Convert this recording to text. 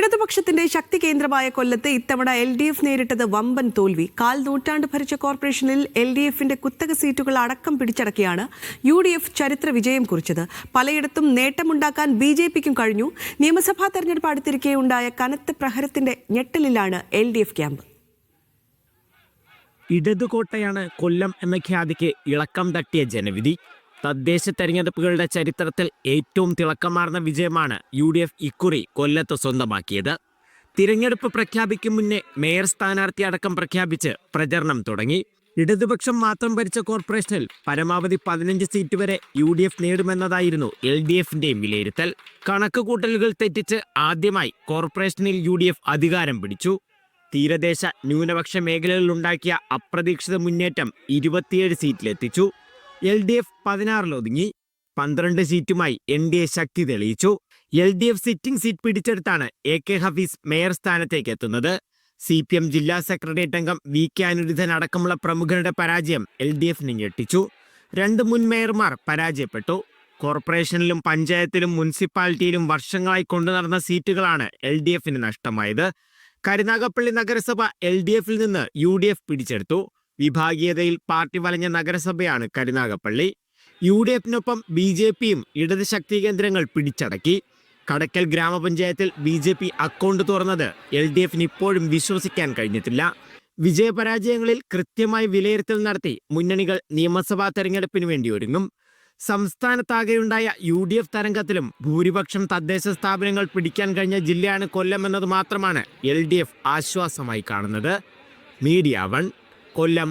ഇടതുപക്ഷത്തിന്റെ ശക്തി കേന്ദ്രമായ കൊല്ലത്ത് ഇത്തവണ എൽ ഡി എഫ് നേരിട്ടത് വമ്പൻ തോൽവി. കാൽ നൂറ്റാണ്ട് ഭരിച്ച കോർപ്പറേഷനിൽ എൽ ഡി എഫിന്റെ കുത്തക സീറ്റുകൾ അടക്കം പിടിച്ചടക്കിയാണ് യു ഡി എഫ് ചരിത്ര വിജയം കുറിച്ചത്. പലയിടത്തും നേട്ടമുണ്ടാക്കാൻ ബി ജെ പിക്കും കഴിഞ്ഞു. നിയമസഭാ തെരഞ്ഞെടുപ്പ് അടുത്തിരിക്കെ ഉണ്ടായ കനത്ത പ്രഹരത്തിന്റെ ഞെട്ടലിലാണ് എൽ ഡി എഫ് ക്യാമ്പ്. ഇടതുകോട്ടയാണ് കൊല്ലം എന്ന ഖ്യാതിക്ക് ഇളക്കം തട്ടിയ ജനവിധി. തദ്ദേശ തെരഞ്ഞെടുപ്പുകളുടെ ചരിത്രത്തിൽ ഏറ്റവും തിളക്കമാർന്ന വിജയമാണ് യു ഡി എഫ് ഇക്കുറി കൊല്ലത്ത് സ്വന്തമാക്കിയത്. തിരഞ്ഞെടുപ്പ് പ്രഖ്യാപിക്കും മുന്നേ മേയർ സ്ഥാനാർത്ഥി അടക്കം പ്രഖ്യാപിച്ച് പ്രചരണം തുടങ്ങി. ഇടതുപക്ഷം മാത്രം ഭരിച്ച കോർപ്പറേഷനിൽ പരമാവധി പതിനഞ്ച് സീറ്റ് വരെ യു ഡി എഫ് നേടുമെന്നതായിരുന്നു എൽ ഡി എഫിന്റെയും വിലയിരുത്തൽ. കണക്ക് കൂട്ടലുകൾ തെറ്റിച്ച് ആദ്യമായി കോർപ്പറേഷനിൽ യു ഡി എഫ് അധികാരം പിടിച്ചു. തീരദേശ ന്യൂനപക്ഷ മേഖലകളിലുണ്ടാക്കിയ അപ്രതീക്ഷിത മുന്നേറ്റം ഇരുപത്തിയേഴ് സീറ്റിലെത്തിച്ചു. എൽ ഡി എഫ് പതിനാറിലൊതുങ്ങി. പന്ത്രണ്ട് സീറ്റുമായി എൻ ഡി എ ശക്തി തെളിയിച്ചു. L D F sitting seat പിടിച്ചെടുത്താണ് A K Hafeez mayor സ്ഥാനത്തേക്ക് എത്തുന്നത് സി പി എം ജില്ലാ സെക്രട്ടേറിയറ്റ് അംഗം വി കെ അനുരുദ്ധൻ അടക്കമുള്ള പ്രമുഖരുടെ പരാജയം എൽ ഡി എഫിനെ ഞെട്ടിച്ചു. രണ്ട് മുൻ മേയർമാർ പരാജയപ്പെട്ടു. കോർപ്പറേഷനിലും പഞ്ചായത്തിലും മുനിസിപ്പാലിറ്റിയിലും വർഷങ്ങളായി കൊണ്ടുനടന്ന സീറ്റുകളാണ് എൽ ഡി എഫിന് നഷ്ടമായത്. കരുനാഗപ്പള്ളി നഗരസഭ എൽ ഡി എഫിൽ നിന്ന് യു ഡി എഫ് പിടിച്ചെടുത്തു. വിഭാഗീയതയിൽ പാർട്ടി വലഞ്ഞ നഗരസഭയാണ് കരുനാഗപ്പള്ളി. യു ഡി എഫിനൊപ്പം ബി ജെ പിയും ഇടത് ശക്തി കേന്ദ്രങ്ങൾ പിടിച്ചടക്കി. കടക്കൽ ഗ്രാമപഞ്ചായത്തിൽ ബി ജെ പി അക്കൗണ്ട് തുറന്നത് എൽ ഡി എഫിന് ഇപ്പോഴും വിശ്വസിക്കാൻ കഴിഞ്ഞിട്ടില്ല. വിജയപരാജയങ്ങളിൽ കൃത്യമായി വിലയിരുത്തൽ നടത്തി മുന്നണികൾ നിയമസഭാ തെരഞ്ഞെടുപ്പിന് വേണ്ടി ഒരുങ്ങും. സംസ്ഥാനത്താകെയുണ്ടായ യു ഡി എഫ് തരംഗത്തിലും ഭൂരിപക്ഷം തദ്ദേശ സ്ഥാപനങ്ങൾ പിടിക്കാൻ കഴിഞ്ഞ ജില്ലയാണ് കൊല്ലം എന്നത് മാത്രമാണ് എൽ ഡി എഫ് ആശ്വാസമായി കാണുന്നത്. Media one. കൊല്ലം